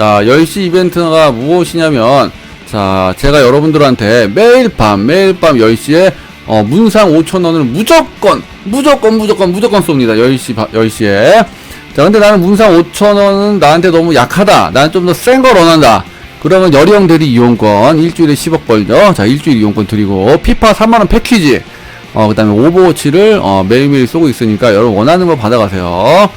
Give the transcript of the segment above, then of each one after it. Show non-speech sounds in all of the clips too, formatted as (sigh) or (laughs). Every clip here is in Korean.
자, 10시 이벤트가 무엇이냐면, 자, 제가 여러분들한테 매일 밤, 매일 밤 10시에, 어, 문상 5천원을 무조건, 무조건, 무조건, 무조건 쏩니다. 10시, 10시에. 자, 근데 나는 문상 5천원은 나한테 너무 약하다. 나는 좀 더 센 걸 원한다. 그러면 여리형 대리 이용권, 일주일에 10억 벌죠. 자, 일주일 이용권 드리고, 피파 3만원 패키지, 어, 그 다음에 오버워치를, 어, 매일매일 쏘고 있으니까 여러분 원하는 거 받아가세요.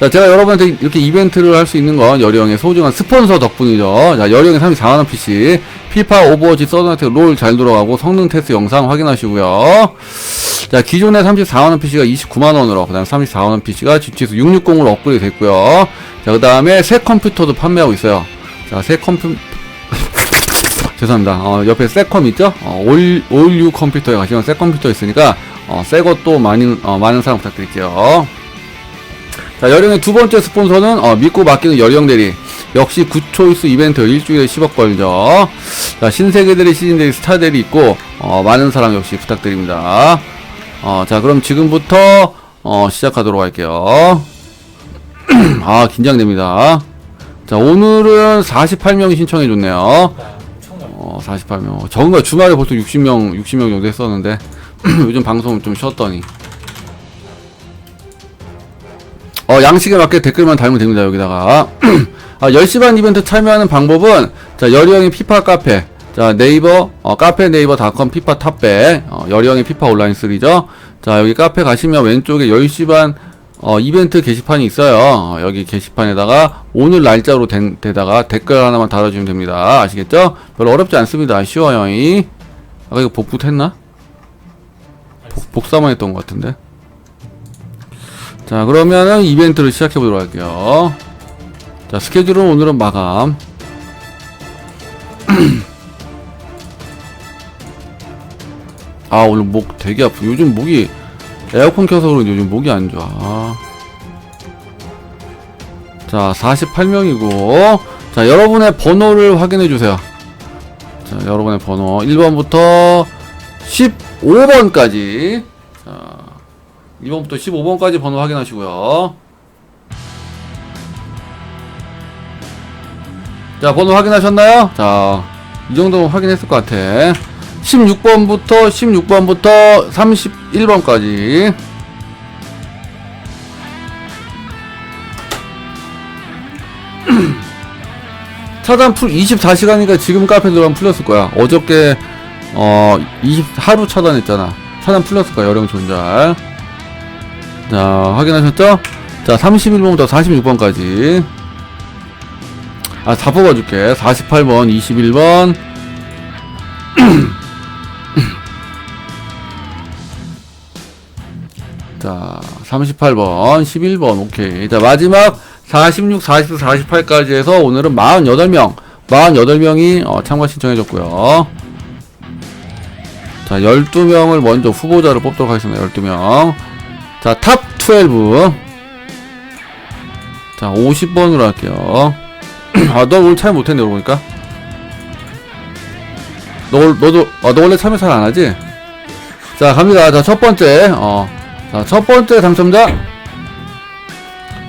자, 제가 여러분한테 이렇게 이벤트를 할 수 있는 건 여리형의 소중한 스폰서 덕분이죠. 자, 여리형의 34만원 PC, 피파, 오버워치, 서든한테 롤 잘 돌아가고 성능 테스트 영상 확인하시고요. 자, 기존의 34만원 PC가 29만원으로, 그 다음에 34만원 PC가 GTX 660으로 업그레이드 됐고요. 자, 그 다음에 새 컴퓨터도 판매하고 있어요. 자, 새 컴퓨, (laughs) 죄송합니다. 어, 옆에 새컴 있죠? 어, 올, 올유 컴퓨터에 가시면 새 컴퓨터 있으니까, 어, 새 것도 많이, 어, 많은 사랑 부탁드릴게요. 자, 여령의 두 번째 스폰서는, 어, 믿고 맡기는 여령 대리. 역시 굿초이스 이벤트 일주일에 10억 벌죠. 자, 신세계들의 시즌들이 스타들이 있고, 어, 많은 사랑 역시 부탁드립니다. 어, 자, 그럼 지금부터, 어, 시작하도록 할게요. (clears throat) 아, 긴장됩니다. 자, 오늘은 48명이 신청해 줬네요. 어, 48명. 적은 거 주말에 보통 60명, 60명 정도 했었는데, (clears throat) 요즘 방송을 좀 쉬었더니. 어, 양식에 맞게 댓글만 달면 됩니다, 여기다가. (clears throat) 아, 10시 반 이벤트 참여하는 방법은, 자, 여리형의 피파 카페. 자, 네이버, 어, 카페 네이버 닷컴 피파 탑백. 어, 여리형의 피파 온라인 3죠. 자, 여기 카페 가시면 왼쪽에 10시 반, 어, 이벤트 게시판이 있어요. 어, 여기 게시판에다가 오늘 날짜로 된, 데다가 댓글 하나만 달아주면 됩니다. 아시겠죠? 별로 어렵지 않습니다. 쉬워요. 이. 아까 이거 복붙했나? 복, 복사만 했던 것 같은데. 자, 그러면은 이벤트를 시작해 보도록 할게요. 자, 스케줄은 오늘은 마감. (clears throat) 아, 오늘 목 되게 아프. 요즘 목이 에어컨 켜서 그런지 요즘 목이 안 좋아. 아. 자, 48명이고. 자, 여러분의 번호를 확인해 주세요. 자, 여러분의 번호 1번부터 15번까지. 자, 2번부터 15번까지 번호 확인하시고요. 자, 번호 확인하셨나요? 자, 이 정도면 확인했을 것 같아. 16번부터 16번부터 31번까지. 차단 풀 24시간이니까 지금 카페 들어가면 풀렸을 거야. 어저께 어 20, 하루 차단했잖아. 차단 풀렸을 거야. 여령 존잘. 자, 확인하셨죠? 자, 31번부터 46번까지. 아, 다 뽑아줄게. 48번, 21번. (clears throat) 자, 38번, 11번, 오케이. 자, 마지막 46, 47, 48까지 해서 오늘은 48명, 48명이 어, 참가 신청해줬고요. 자, 12명을 먼저 후보자를 뽑도록 하겠습니다. 12명. 자, 탑 12. 자, 50번으로 할게요. (clears throat) 아, 너 오늘 참 못했네, 그러고 보니까. 너, 올- 너도, 아, 너 원래 참여 잘 안 하지? 자, 갑니다. 자, 첫 번째, 어. 자, 첫 번째 당첨자.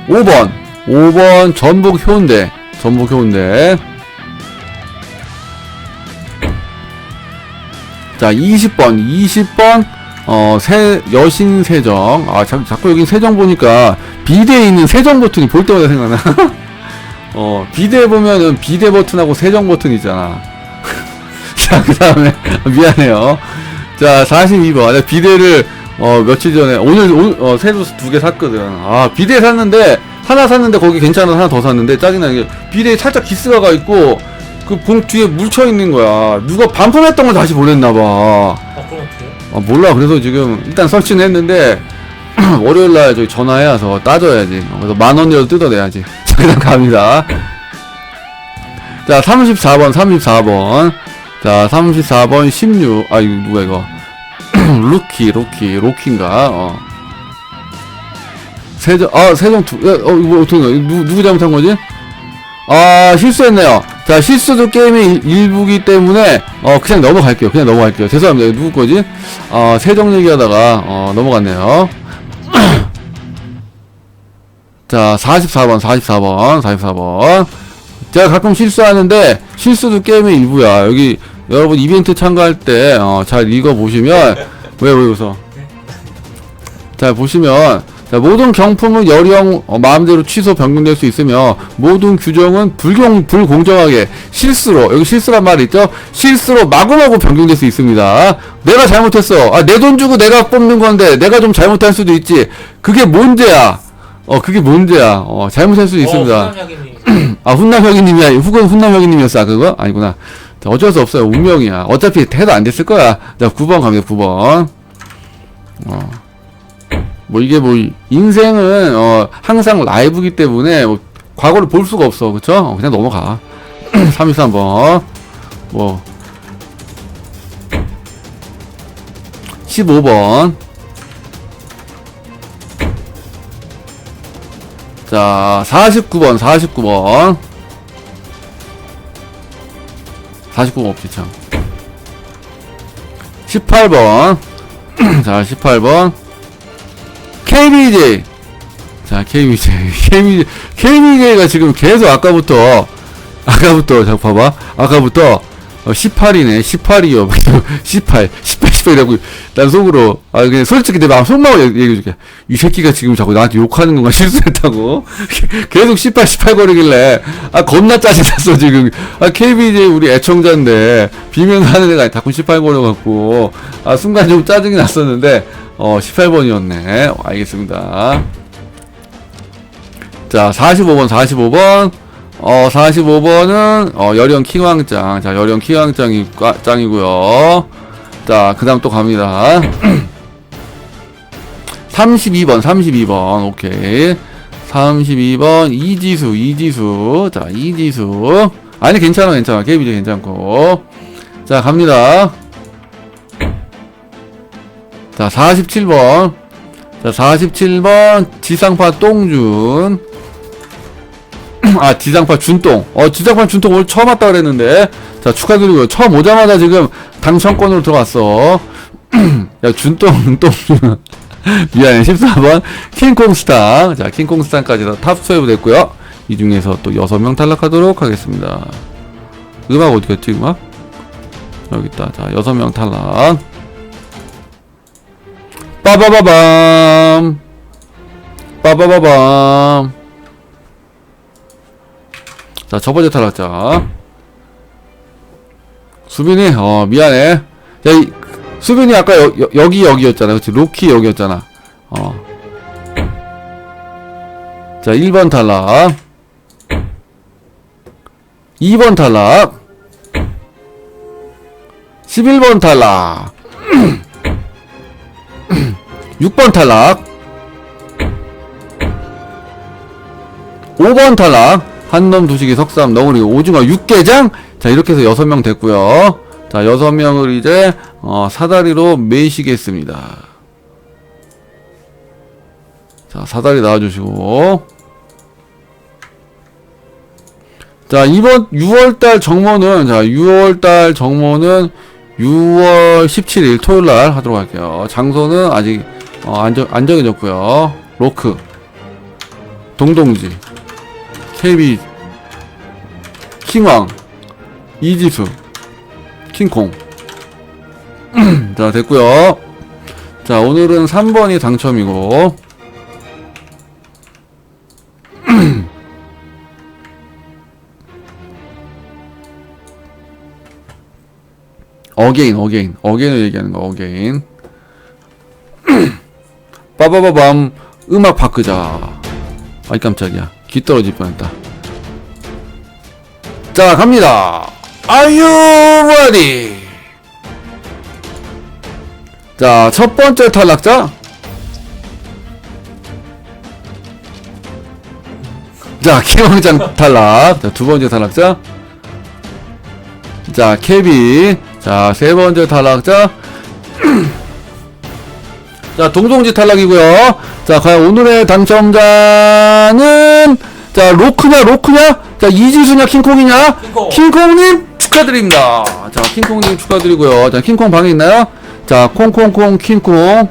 5번. 5번, 전북 효운대. 전북 효운대. 자, 20번. 20번, 어, 세, 여신 세정. 아, 자, 자꾸 여기 세정 보니까 비대에 있는 세정 버튼이 볼 때마다 생각나. (laughs) 어, 비대 보면은 비대 버튼하고 세정 버튼 있잖아. (laughs) 자, 그 다음에, (laughs) 미안해요. 자, 42번. 내가 비대를, 어, 며칠 전에, 오늘, 오늘, 어, 새로 두 개 샀거든. 아, 비대 샀는데, 하나 샀는데 거기 괜찮아서 하나 더 샀는데, 짜증나는 게, 비대에 살짝 기스가 가 있고, 그 봉 뒤에 묻혀 있는 거야. 누가 반품했던 걸 다시 보냈나 봐. 아 몰라. 그래서 지금, 일단 설치는 했는데, (clears throat) 월요일날 저기 전화해서 따져야지. 어, 그래서 만 원이라도 뜯어내야지. (laughs) 자, 그냥 갑니다. 자, 34번, 34번. 자, 34번, 16. 아, 이거 누가 이거. (clears throat) 루키, 루키, 로키인가, 어. 세정, 아, 세정 두, 야, 어, 이거 어떻게, 누, 누구 잘못한 거지? 아, 실수했네요. 자, 실수도 게임의 일- 일부기 때문에, 어, 그냥 넘어갈게요. 그냥 넘어갈게요. 죄송합니다. 이거 누구 거지? 어, 세정 얘기하다가, 어, 넘어갔네요. (clears throat) 자, 44번, 44번, 44번. 제가 가끔 실수하는데 실수도 게임의 일부야. 여기 여러분 이벤트 참가할 때 어, 잘 읽어보시면 왜 왜 웃어? 자 보시면 자, 모든 경품은 열형 어, 마음대로 취소 변경될 수 있으며 모든 규정은 불공 불공정하게 실수로 여기 실수란 말 있죠? 실수로 마구마구 변경될 수 있습니다. 내가 잘못했어. 아, 내 돈 주고 내가 뽑는 건데 내가 좀 잘못할 수도 있지. 그게 문제야. 어, 그게 문제야. 어, 잘못할 수도 있습니다. 어, 후남혁이님. (clears throat) 아 훈남혁이님이 아니 후군 훈남혁이님이었어 아, 그거 아니구나 자, 어쩔 수 없어요 운명이야 어차피 해도 안 됐을 거야 자 9번 갑니다 9번 어 뭐 이게 뭐 인생은 어 항상 라이브기 때문에 뭐 과거를 볼 수가 없어 그쵸 어, 그냥 넘어가 (clears throat) 33번 뭐 15번 자, 49번, 49번. 49번 없지, 참. 18번. (clears throat) 자, 18번. KBJ. 자, KBJ. KBJ. KBJ가 지금 계속 아까부터, 아까부터, 자, 봐봐. 아까부터, 어, 18이네. 18이요. 18. 18, 18이라고. 난 속으로, 아, 그냥 솔직히 내 마음 속마음 얘기- 얘기해줄게. 이 새끼가 지금 자꾸 나한테 욕하는 건가 (laughs) 실수했다고. (laughs) 계속 18, 18 거리길래. 아, 겁나 짜증났어, 지금. 아, KBJ 우리 애청자인데, 비면서 하는 애가 자꾸 18 거려갖고. 아, 순간 좀 짜증이 났었는데, 어, 18번이었네. 알겠습니다. 자, 45번, 45번. 어, 45번은, 어, 여령 킹왕짱. 자, 여령 킹왕짱이, 과- 짱이고요 자, 그 다음 또 갑니다. (clears throat) 32번, 32번. 오케이. 32번, 이지수, 이지수. 자, 이지수. 아니, 괜찮아, 괜찮아. KBJ 괜찮고. 자, 갑니다. 자, 47번. 자, 47번, 지상파 똥준. (clears throat) 아, 지상파 준똥. 어, 지상파 준똥 오늘 처음 왔다 그랬는데. 자, 축하드리고요. 처음 오자마자 지금 당첨권으로 들어왔어. (clears throat) 야, 준똥, (laughs) 똥준. 미안해. 14번, 킹콩스타. 자, 킹콩스타까지 다 탑12 됐고요. 이 중에서 또 6명 탈락하도록 하겠습니다. 음악 어디 갔지, 음악? 여기 있다. 자, 6명 탈락. 빠바바밤. 빠바바밤. 자, 첫 번째 탈락자. 수빈이, 어, 미안해. 야, 이, 수빈이 아까 여, 여, 여기, 여기였잖아. 그치? 로키 여기였잖아. 어. 자, 1번 탈락. 2번 탈락. 11번 탈락. 6번 탈락. 5번 탈락. 한놈 두식이 석삼 너구리 오징어 육개장. 자 이렇게 해서 여섯 명 됐고요. 자 여섯 명을 이제 어, 사다리로 매시겠습니다. 자 사다리 나와주시고. 자 이번 6월달 정모는 자 6월달 정모는 6월 17일 토요일날 하도록 할게요. 장소는 아직 어, 안정, 안 정해졌고요. 로크, 동동지, KB, 킹왕, 이지수, 킹콩. (clears throat) 자, 됐고요. 자, 오늘은 3번이 당첨이고. (clears throat) 어게인, 어게인, 어게인을 얘기하는 거, 어게인. (clears throat) 빠바바밤 음악 바꾸자. 아이 깜짝이야. 귀 떨어질 뻔했다. 자 갑니다. Are you ready? 자 첫 번째 탈락자? 자 (laughs) 키왕장 탈락. 자 두 번째 탈락자? 자 케비 자세 번째 탈락자 (clears throat) 자, 동종지 탈락이고요. 자, 과연 오늘의 당첨자는 자, 로크냐, 로크냐? 자, 이지수냐, 킹콩이냐? 킹콩. 킹콩 님 축하드립니다. 자, 킹콩님 축하드리고요. 자, 킹콩 방에 있나요? 자, 콩콩콩 킹콩.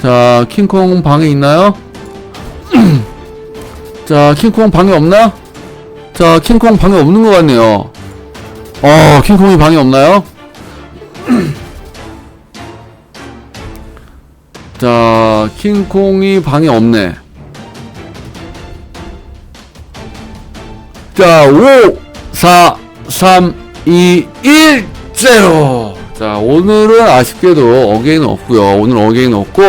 자, 킹콩 방에 있나요? (clears throat) 자, 킹콩 방에 없나? 자, 킹콩 방에 없는 것 같네요. 어, 킹콩이 방에 없나요? (clears throat) 자, 킹콩이 방에 없네. 자, 5, 4, 3, 2, 1, 0. 자, 오늘은 아쉽게도 어게인은 없고요. 오늘 어게인은 없고,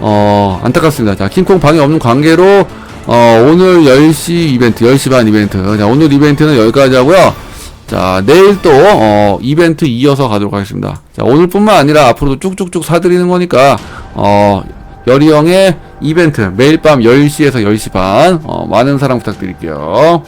어, 안타깝습니다. 자, 킹콩 방에 없는 관계로, 어, 오늘 10시 이벤트, 10시 반 이벤트. 자, 오늘 이벤트는 여기까지 하고요. 자, 내일 또, 어, 이벤트 이어서 가도록 하겠습니다. 자, 오늘뿐만 아니라 앞으로도 쭉쭉쭉 사드리는 거니까, 어, 여리 형의 이벤트, 매일 밤 10시에서 10시 반, 어, 많은 사랑 부탁드릴게요.